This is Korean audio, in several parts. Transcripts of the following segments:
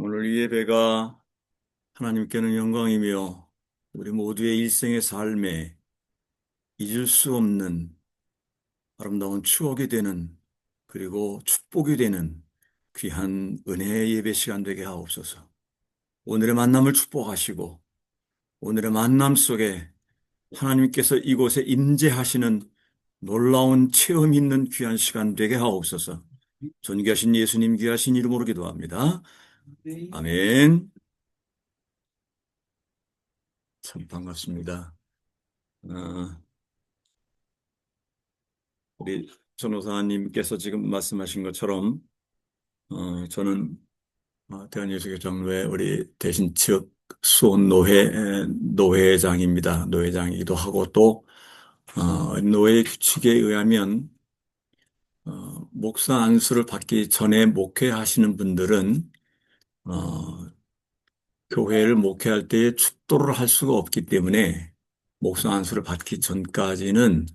오늘 이 예배가 하나님께는 영광이며 우리 모두의 일생의 삶에 잊을 수 없는 아름다운 추억이 되는 그리고 축복이 되는 귀한 은혜의 예배 시간 되게 하옵소서. 오늘의 만남을 축복하시고 오늘의 만남 속에 하나님께서 이곳에 임재하시는 놀라운 체험 있는 귀한 시간 되게 하옵소서. 존귀하신 예수님 귀하신 이름으로 기도합니다. 아멘. 참 반갑습니다. 어, 우리 전호사님께서 지금 말씀하신 것처럼 어, 저는 어, 대한예수교 장로회 우리 대신 측 수원 노회 에, 노회장입니다. 노회장이기도 하고 또 어, 노회 규칙에 의하면 어, 목사 안수를 받기 전에 목회하시는 분들은 어, 교회를 목회할 때에 축도를 할 수가 없기 때문에 목사 안수를 받기 전까지는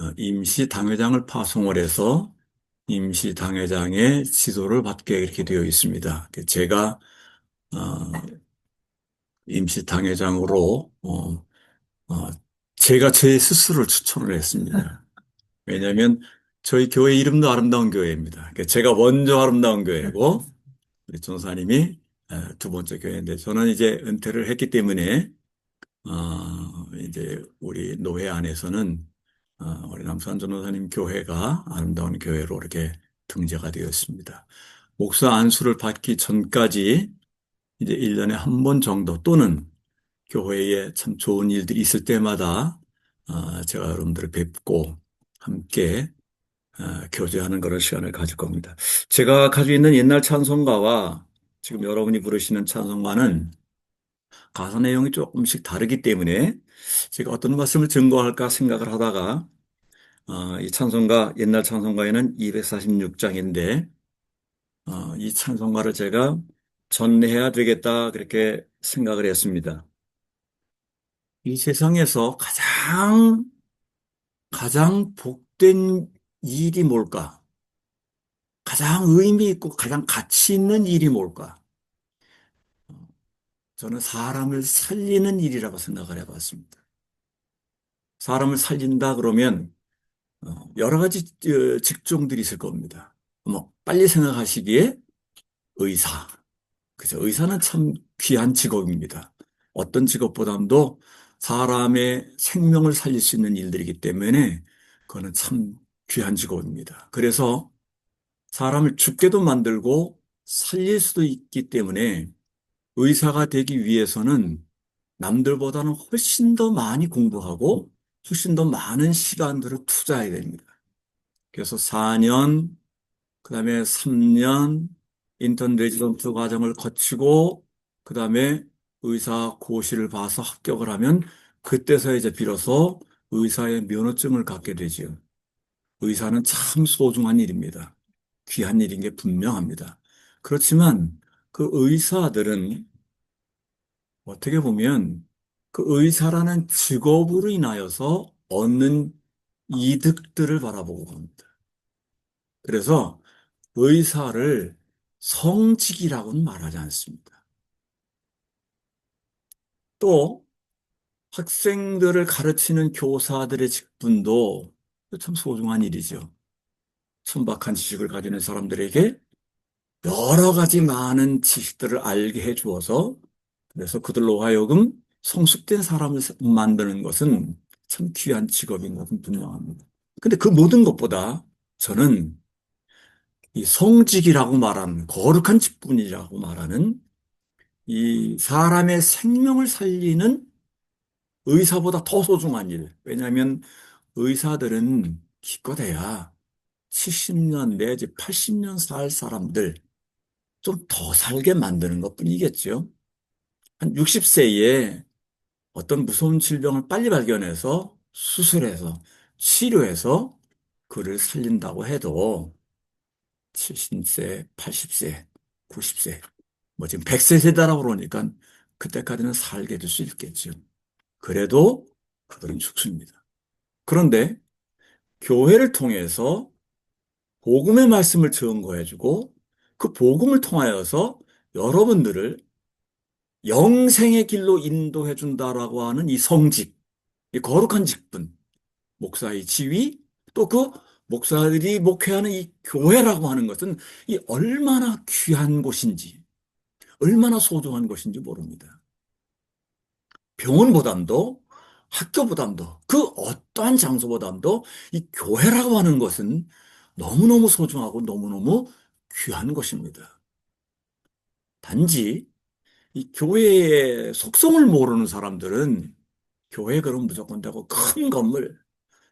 어, 임시 당회장을 파송을 해서 임시 당회장의 지도를 받게 이렇게 되어 있습니다. 제가 어, 임시 당회장으로 어, 어, 제가 제 스스로를 추천을 했습니다. 왜냐하면 저희 교회 이름도 아름다운 교회입니다. 그러니까 제가 먼저 아름다운 교회고 우리 전사님이 어, 두 번째 교회인데 저는 이제 은퇴를 했기 때문에 어, 이제 우리 노회 안에서는 어, 우리 남산 전도사님 교회가 아름다운 교회로 이렇게 등재가 되었습니다. 목사 안수를 받기 전까지 이제 1년에 한 번 정도 또는 교회에 참 좋은 일들이 있을 때마다 어, 제가 여러분들을 뵙고 함께 어, 교제하는 그런 시간을 가질 겁니다. 제가 가지고 있는 옛날 찬송가와 지금 여러분이 부르시는 찬송가는 가사 내용이 조금씩 다르기 때문에 제가 어떤 말씀을 증거할까 생각을 하다가 어, 이 찬송가 옛날 찬송가에는 246장인데 어, 이 찬송가를 제가 전해야 되겠다 그렇게 생각을 했습니다. 이 세상에서 가장 가장 복된 일이 뭘까? 가장 의미 있고 가장 가치 있는 일이 뭘까? 저는 사람을 살리는 일이라고 생각을 해봤습니다. 사람을 살린다 그러면 어, 여러 가지 어, 직종들이 있을 겁니다. 뭐 빨리 생각하시기에 의사, 그죠? 의사는 참 귀한 직업입니다. 어떤 직업보다도 사람의 생명을 살릴 수 있는 일들이기 때문에 그거는 참 귀한 직업입니다. 그래서 사람을 죽게도 만들고 살릴 수도 있기 때문에 의사가 되기 위해서는 남들보다는 훨씬 더 많이 공부하고 훨씬 더 많은 시간들을 투자해야 됩니다. 그래서 4년, 그 다음에 3년 인턴 레지던트 과정을 거치고 그 다음에 의사 고시를 봐서 합격을 하면 그때서 이제 비로소 의사의 면허증을 갖게 되지요. 의사는 참 소중한 일입니다. 귀한 일인 게 분명합니다. 그렇지만 그 의사들은 어떻게 보면 그 의사라는 직업으로 인하여서 얻는 이득들을 바라보고 합니다. 그래서 의사를 성직이라고는 말하지 않습니다. 또 학생들을 가르치는 교사들의 직분도 참 소중한 일이죠. 천박한 지식을 가지는 사람들에게 여러 가지 많은 지식들을 알게 해 주어서 그래서 그들로 하여금 성숙된 사람을 만드는 것은 참 귀한 직업인 것은 분명합니다. 근데 그 모든 것보다 저는 이 성직이라고 말하는 거룩한 직분이라고 말하는 이 사람의 생명을 살리는 의사보다 더 소중한 일. 왜냐하면 의사들은 기껏해야 70년 내지 80년 살 사람들 좀 더 살게 만드는 것 뿐이겠죠. 한 60세에 어떤 무서운 질병을 빨리 발견해서 수술해서 치료해서 그를 살린다고 해도 70세, 80세, 90세, 뭐 지금 100세 세다라고 그러니까 그때까지는 살게 될 수 있겠죠. 그래도 그들은 죽습니다. 그런데 교회를 통해서 복음의 말씀을 증거해주고 그 복음을 통하여서 여러분들을 영생의 길로 인도해 준다라고 하는 이 성직, 이 거룩한 직분, 목사의 지위, 또 그 목사들이 목회하는 이 교회라고 하는 것은 이 얼마나 귀한 곳인지, 얼마나 소중한 곳인지 모릅니다. 병원보담도 학교보담도 그 어떠한 장소보담도 이 교회라고 하는 것은 너무너무 소중하고 너무너무 귀한 것입니다. 단지 이 교회의 속성을 모르는 사람들은 교회 그럼 무조건 되고 큰 건물,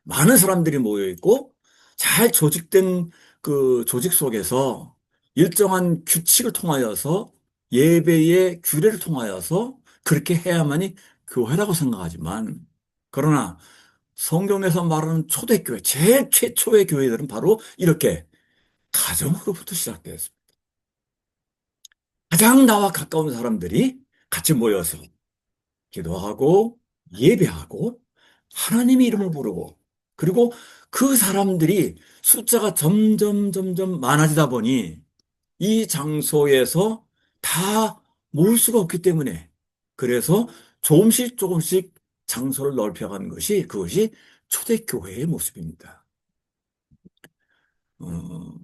많은 사람들이 모여 있고 잘 조직된 그 조직 속에서 일정한 규칙을 통하여서 예배의 규례를 통하여서 그렇게 해야만이 교회라고 생각하지만 그러나 성경에서 말하는 초대교회, 제일 최초의 교회들은 바로 이렇게 가정으로부터 시작되었습니다. 가장 나와 가까운 사람들이 같이 모여서 기도하고 예배하고 하나님의 이름을 부르고 그리고 그 사람들이 숫자가 점점 점점 많아지다 보니 이 장소에서 다 모을 수가 없기 때문에 그래서 조금씩 조금씩 장소를 넓혀가는 것이 그것이 초대교회의 모습입니다. 어,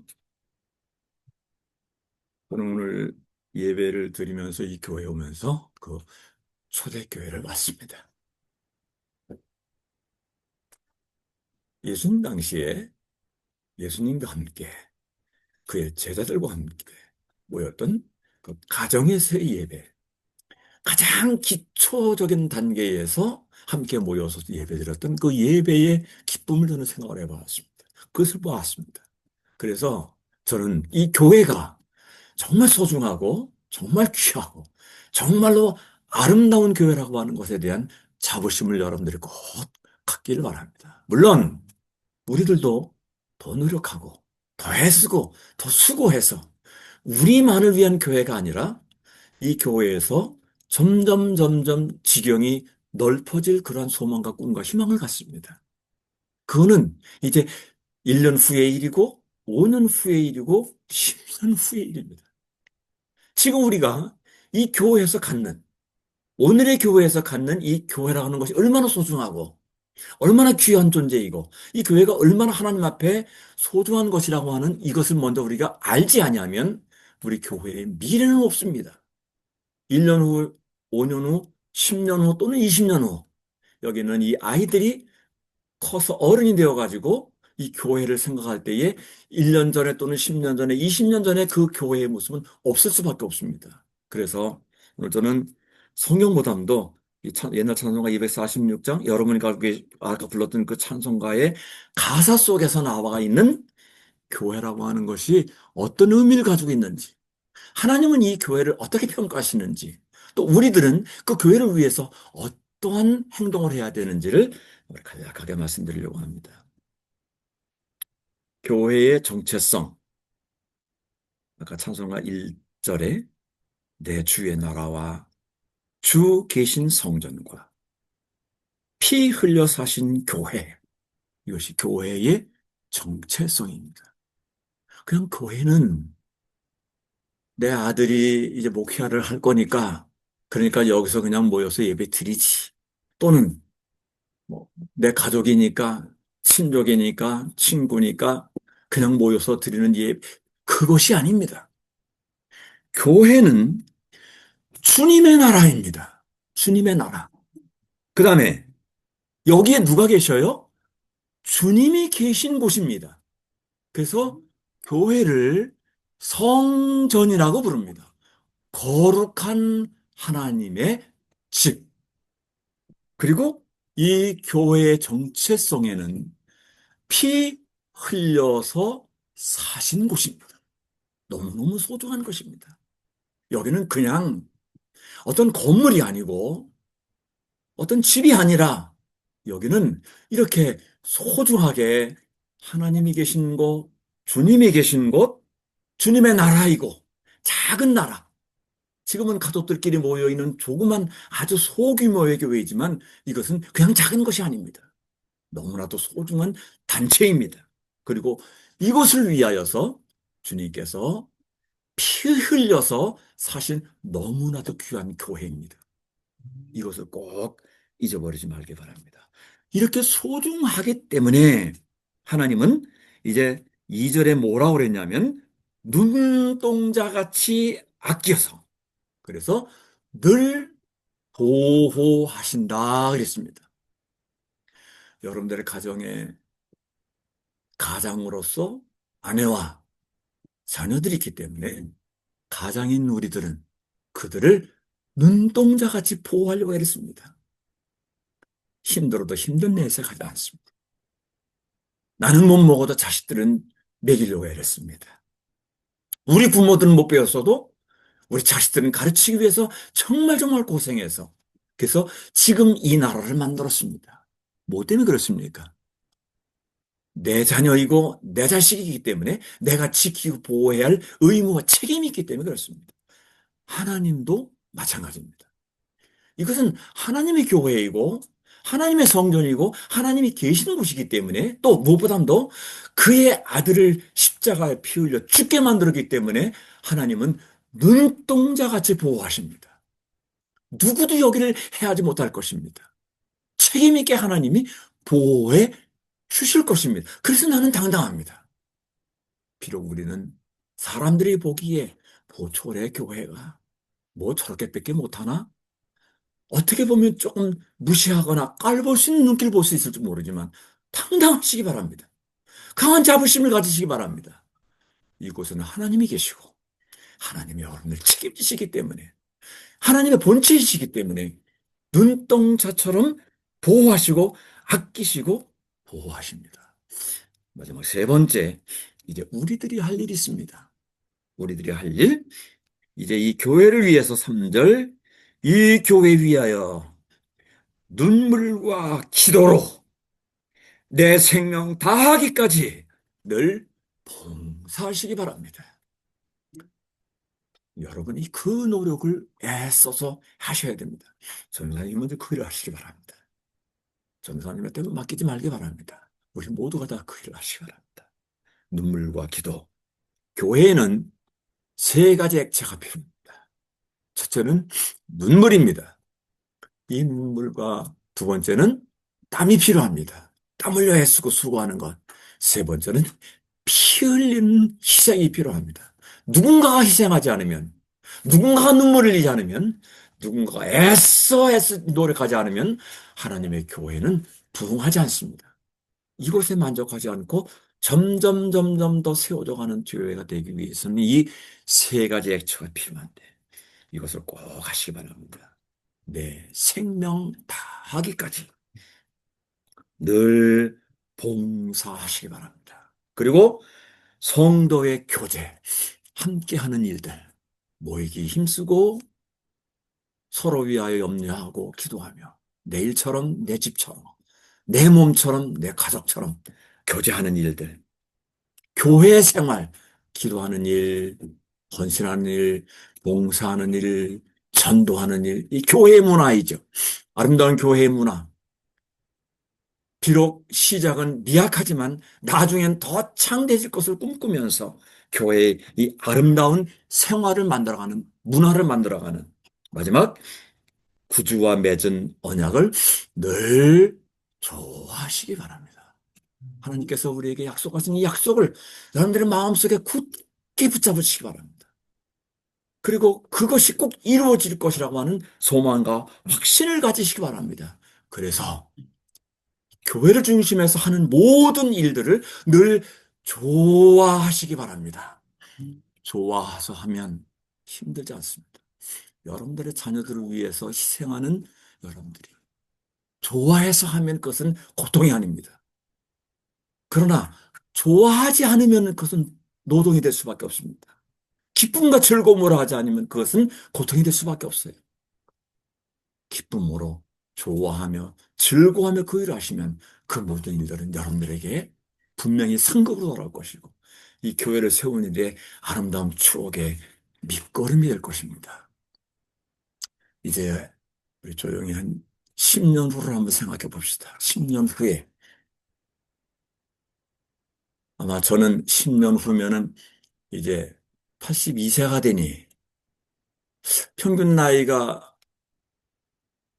오늘 예배를 드리면서 이 교회에 오면서 그 초대교회를 왔습니다. 예수님 당시에 예수님과 함께 그의 제자들과 함께 모였던 그 가정에서의 예배, 가장 기초적인 단계에서 함께 모여서 예배드렸던 그 예배의 기쁨을 저는 생각을 해봤습니다. 그것을 보았습니다. 그래서 저는 이 교회가 정말 소중하고 정말 귀하고 정말로 아름다운 교회라고 하는 것에 대한 자부심을 여러분들이 꼭 갖기를 바랍니다. 물론 우리들도 더 노력하고 더 애쓰고 더 수고해서 우리만을 위한 교회가 아니라 이 교회에서 점점 점점 지경이 넓어질 그러한 소망과 꿈과 희망을 갖습니다. 그거는 이제 1년 후의 일이고 5년 후의 일이고 10년 후의 일입니다. 지금 우리가 이 교회에서 갖는 오늘의 교회에서 갖는 이 교회라는 것이 얼마나 소중하고 얼마나 귀한 존재이고 이 교회가 얼마나 하나님 앞에 소중한 것이라고 하는 이것을 먼저 우리가 알지 아니하면 우리 교회의 미래는 없습니다. 1년 후, 5년 후, 10년 후 또는 20년 후 여기는 이 아이들이 커서 어른이 되어 가지고 이 교회를 생각할 때에 1년 전에 또는 10년 전에 20년 전에 그 교회의 모습은 없을 수밖에 없습니다. 그래서 오늘 저는 성경보담도 옛날 찬송가 246장 여러분이 아까 불렀던 그 찬송가의 가사 속에서 나와 있는 교회라고 하는 것이 어떤 의미를 가지고 있는지 하나님은 이 교회를 어떻게 평가하시는지 또 우리들은 그 교회를 위해서 어떠한 행동을 해야 되는지를 간략하게 말씀드리려고 합니다. 교회의 정체성 아까 찬송가 1절에 내 주의 나라와 주 계신 성전과 피 흘려 사신 교회. 이것이 교회의 정체성입니다. 그냥 교회는 내 아들이 이제 목회를 할 거니까 그러니까 여기서 그냥 모여서 예배 드리지. 또는 뭐 내 가족이니까 친족이니까 친구니까 그냥 모여서 드리는 예배 그것이 아닙니다. 교회는 주님의 나라입니다. 주님의 나라. 그 다음에 여기에 누가 계셔요? 주님이 계신 곳입니다. 그래서 교회를 성전이라고 부릅니다. 거룩한 하나님의 집. 그리고 이 교회의 정체성에는 피 흘려서 사신 곳입니다. 너무너무 소중한 것입니다. 여기는 그냥 어떤 건물이 아니고 어떤 집이 아니라 여기는 이렇게 소중하게 하나님이 계신 곳, 주님이 계신 곳, 주님의 나라이고 작은 나라. 지금은 가족들끼리 모여 있는 조그만 아주 소규모의 교회이지만 이것은 그냥 작은 것이 아닙니다. 너무나도 소중한 단체입니다. 그리고 이것을 위하여서 주님께서 피 흘려서 사실 너무나도 귀한 교회입니다. 이것을 꼭 잊어버리지 말기 바랍니다. 이렇게 소중하기 때문에 하나님은 이제 2절에 뭐라고 그랬냐면 눈동자같이 아껴서 그래서 늘 보호하신다 그랬습니다. 여러분들의 가정에 가장으로서 아내와 자녀들이 있기 때문에 가장인 우리들은 그들을 눈동자같이 보호하려고 했습니다. 힘들어도 힘든 내색 하지 않습니다. 나는 못 먹어도 자식들은 먹이려고 애랬습니다. 우리 부모들은 못 배웠어도 우리 자식들은 가르치기 위해서 정말 정말 고생해서 그래서 지금 이 나라를 만들었습니다. 뭐 때문에 그렇습니까? 내 자녀이고 내 자식이기 때문에 내가 지키고 보호해야 할 의무와 책임이 있기 때문에 그렇습니다. 하나님도 마찬가지입니다. 이것은 하나님의 교회이고 하나님의 성전이고 하나님이 계시는 곳이기 때문에 또 무엇보다도 그의 아들을 십자가에 피 흘려 죽게 만들었기 때문에 하나님은 눈동자 같이 보호하십니다. 누구도 여기를 해하지 못할 것입니다. 책임있게 하나님이 보호해 주실 것입니다. 그래서 나는 당당합니다. 비록 우리는 사람들이 보기에 보초래 교회가 뭐 저렇게밖에 못하나? 어떻게 보면 조금 무시하거나 있는 눈길 볼 수 있을지 모르지만 당당하시기 바랍니다. 강한 자부심을 가지시기 바랍니다. 이곳에는 하나님이 계시고 하나님이 여러분을 책임지시기 때문에 하나님의 본체이시기 때문에 눈동자처럼 보호하시고 아끼시고 보호하십니다. 마지막 세 번째, 이제 우리들이 할 일이 있습니다. 우리들이 할 일, 이제 이 교회를 위해서 3절, 이 교회 위하여 눈물과 기도로 내 생명 다하기까지 늘 봉사하시기 바랍니다. 여러분이 그 노력을 애써서 하셔야 됩니다. 전사님은 그 일을 하시기 바랍니다. 전사님한테 맡기지 말기 바랍니다. 우리 모두가 다 그 일을 하시기 바랍니다. 눈물과 기도. 교회에는 세 가지 액체가 필요합니다. 첫째는 눈물입니다. 이 눈물과 두 번째는 땀이 필요합니다. 땀 흘려 애쓰고 수고하는 것. 세 번째는 피 흘리는 희생이 필요합니다. 누군가가 희생하지 않으면, 누군가가 눈물을 흘리지 않으면, 누군가가 애써 애써 노력하지 않으면 하나님의 교회는 부흥하지 않습니다. 이곳에 만족하지 않고 점점 점점 더 세워져 가는 교회가 되기 위해서는 이 세 가지 액체가 필요한데 이것을 꼭 하시기 바랍니다. 내 생명 다하기까지 늘 봉사하시기 바랍니다. 그리고 성도의 교제, 함께하는 일들, 모이기 힘쓰고 서로 위하여 염려하고 기도하며 내 일처럼 내 집처럼 내 몸처럼 내 가족처럼 교제하는 일들, 교회 생활, 기도하는 일, 헌신하는 일, 봉사하는 일, 전도하는 일, 이 교회 문화이죠. 아름다운 교회 문화. 비록 시작은 미약하지만 나중엔 더 창대해질 것을 꿈꾸면서 교회의 이 아름다운 생활을 만들어가는, 문화를 만들어가는 마지막 구주와 맺은 언약을 늘 좋아하시기 바랍니다. 하나님께서 우리에게 약속하신 이 약속을 여러분들의 마음속에 굳게 붙잡으시기 바랍니다. 그리고 그것이 꼭 이루어질 것이라고 하는 소망과 확신을 가지시기 바랍니다. 그래서 교회를 중심해서 하는 모든 일들을 늘 좋아하시기 바랍니다. 좋아서 하면 힘들지 않습니다. 여러분들의 자녀들을 위해서 희생하는 여러분들이 좋아해서 하면 그것은 고통이 아닙니다. 그러나 좋아하지 않으면 그것은 노동이 될 수밖에 없습니다. 기쁨과 즐거움으로 하지 않으면 그것은 고통이 될 수밖에 없어요. 기쁨으로 좋아하며 즐거워하며 그 일을 하시면 그 모든 일들은 여러분들에게 분명히 상급으로 돌아올 것이고 이 교회를 세우는 일에 아름다운 추억의 밑거름이 될 것입니다. 이제 우리 조용히 한 10년 후를 한번 생각해 봅시다. 10년 후에 아마 저는 10년 후면은 이제 82세가 되니 평균 나이가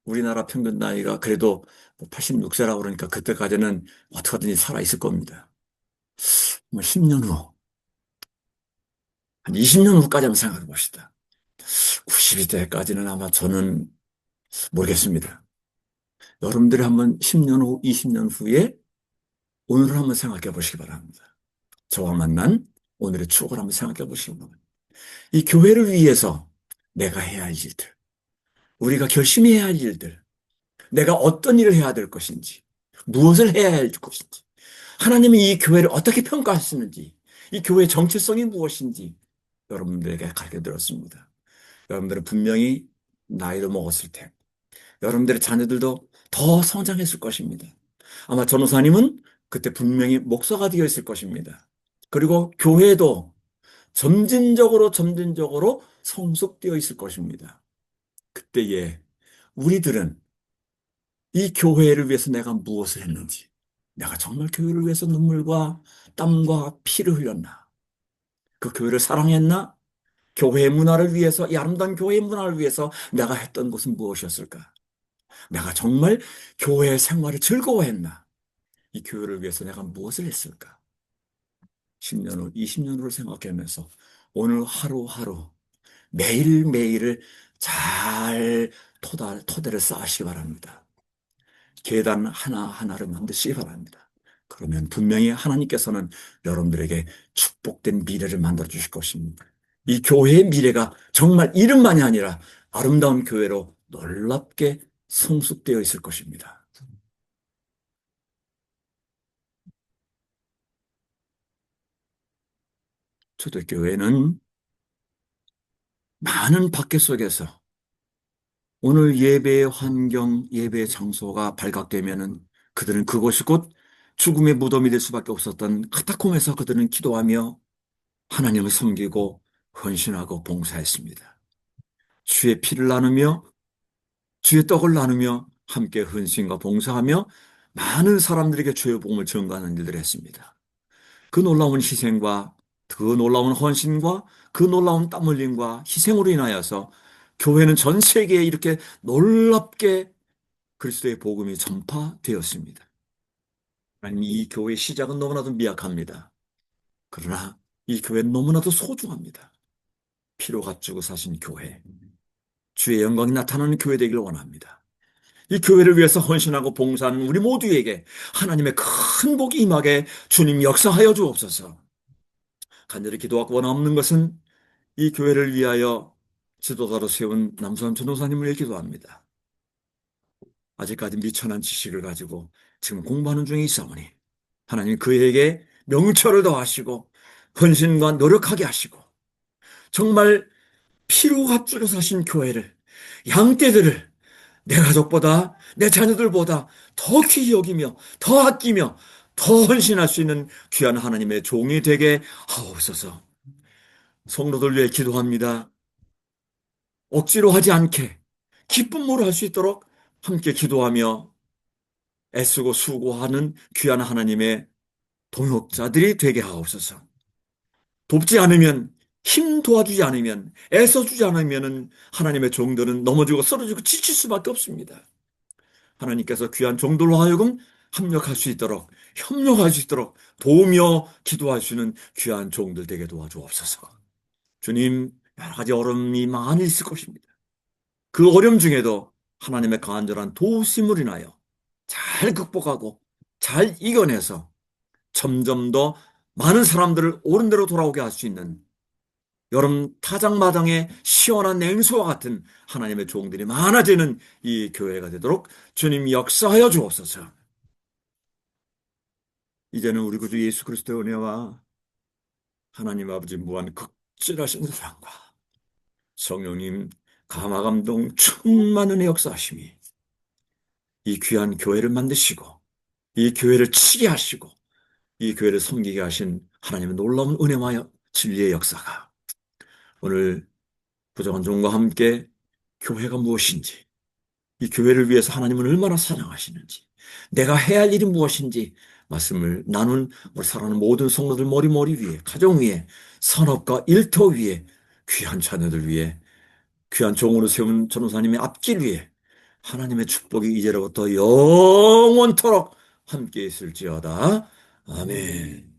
우리나라 평균 나이가 그래도 86세라고 그러니까 그때까지는 어떻게든지 살아 있을 겁니다. 뭐 10년 후, 한 20년 후까지 한번 생각해 봅시다. 92세까지는 아마 저는 모르겠습니다. 여러분들이 한번 10년 후, 20년 후에 오늘을 한번 생각해 보시기 바랍니다. 저와 만난 오늘의 추억을 한번 생각해 보시기 바랍니다. 이 교회를 위해서 내가 해야 할 일들, 우리가 결심히 해야 할 일들, 내가 어떤 일을 해야 될 것인지, 무엇을 해야 할 것인지, 하나님이 이 교회를 어떻게 평가하시는지, 이 교회의 정체성이 무엇인지 여러분들에게 가르쳐 드렸습니다. 여러분들은 분명히 나이도 먹었을 테고, 여러분들의 자녀들도 더 성장했을 것입니다. 아마 전호사님은 그때 분명히 목사가 되어 있을 것입니다. 그리고 교회도 점진적으로 점진적으로 성숙되어 있을 것입니다. 그때에 우리들은 이 교회를 위해서 내가 무엇을 했는지, 내가 정말 교회를 위해서 눈물과 땀과 피를 흘렸나? 그 교회를 사랑했나? 교회 문화를 위해서, 이 아름다운 교회 문화를 위해서 내가 했던 것은 무엇이었을까? 내가 정말 교회 생활을 즐거워했나? 이 교회를 위해서 내가 무엇을 했을까? 10년 후, 20년 후를 생각하면서 오늘 하루하루 매일매일을 잘 토대를 쌓으시기 바랍니다. 계단 하나하나를 만드시기 바랍니다. 그러면 분명히 하나님께서는 여러분들에게 축복된 미래를 만들어 주실 것입니다. 이 교회의 미래가 정말 이름만이 아니라 아름다운 교회로 놀랍게 성숙되어 있을 것입니다. 초대교회는 많은 밖에 속에서 오늘 예배의 환경, 예배의 장소가 발각되면은 그들은 그곳이 곧 죽음의 무덤이 될 수밖에 없었던 카타콤에서 그들은 기도하며 하나님을 섬기고 헌신하고 봉사했습니다. 주의 피를 나누며 주의 떡을 나누며 함께 헌신과 봉사하며 많은 사람들에게 주의 복음을 전가하는 일들을 했습니다. 그 놀라운 희생과 그 놀라운 헌신과 그 놀라운 땀 흘림과 희생으로 인하여서 교회는 전 세계에 이렇게 놀랍게 그리스도의 복음이 전파되었습니다. 하나님 이 교회의 시작은 너무나도 미약합니다. 그러나 이 교회는 너무나도 소중합니다. 피로 값주고 사신 교회. 주의 영광이 나타나는 교회 되기를 원합니다. 이 교회를 위해서 헌신하고 봉사하는 우리 모두에게 하나님의 큰 복이 임하게 주님 역사하여 주옵소서. 간절히 기도하고 원없는 것은 이 교회를 위하여 지도자로 세운 남선 전도사님을 위해 기도 합니다. 아직까지 미천한 지식을 가지고 지금 공부하는 중에 있사오니 하나님 그에게 명철을 더하시고 헌신과 노력하게 하시고 정말 피로 합주로 사신 교회를 양떼들을 내 가족보다 내 자녀들보다 더 귀히 여기며 더 아끼며 더 헌신할 수 있는 귀한 하나님의 종이 되게 하옵소서. 성도들 위해 기도합니다. 억지로 하지 않게 기쁨으로 할 수 있도록 함께 기도하며 애쓰고 수고하는 귀한 하나님의 동역자들이 되게 하옵소서. 돕지 않으면 힘 도와주지 않으면 애써주지 않으면 하나님의 종들은 넘어지고 쓰러지고 지칠 수밖에 없습니다. 하나님께서 귀한 종들로 하여금 합력할 수 있도록 협력할 수 있도록 도우며 기도할 수 있는 귀한 종들 되게 도와주옵소서. 주님 여러 가지 어려움이 많이 있을 것입니다. 그 어려움 중에도 하나님의 간절한 도우심을 인하여 잘 극복하고 잘 이겨내서 점점 더 많은 사람들을 옳은 대로 돌아오게 할 수 있는 여름 타작마당의 시원한 냉소와 같은 하나님의 종들이 많아지는 이 교회가 되도록 주님 역사하여 주옵소서. 이제는 우리 구주 예수 그리스도의 은혜와 하나님 아버지 무한 극진하신 사랑과 성령님 감화감동 충만 은혜 역사하심이 이 귀한 교회를 만드시고 이 교회를 치게 하시고 이 교회를 섬기게 하신 하나님의 놀라운 은혜와 진리의 역사가 오늘 부정한 종과 함께 교회가 무엇인지 이 교회를 위해서 하나님은 얼마나 사랑하시는지 내가 해야 할 일이 무엇인지 말씀을 나눈 우리 사랑하는 모든 성도들 머리머리 위에, 가정 위에, 산업과 일터 위에, 귀한 자녀들 위에, 귀한 종으로 세운 전도사님의 앞길 위에 하나님의 축복이 이제로부터 영원토록 함께 있을지어다. 아멘.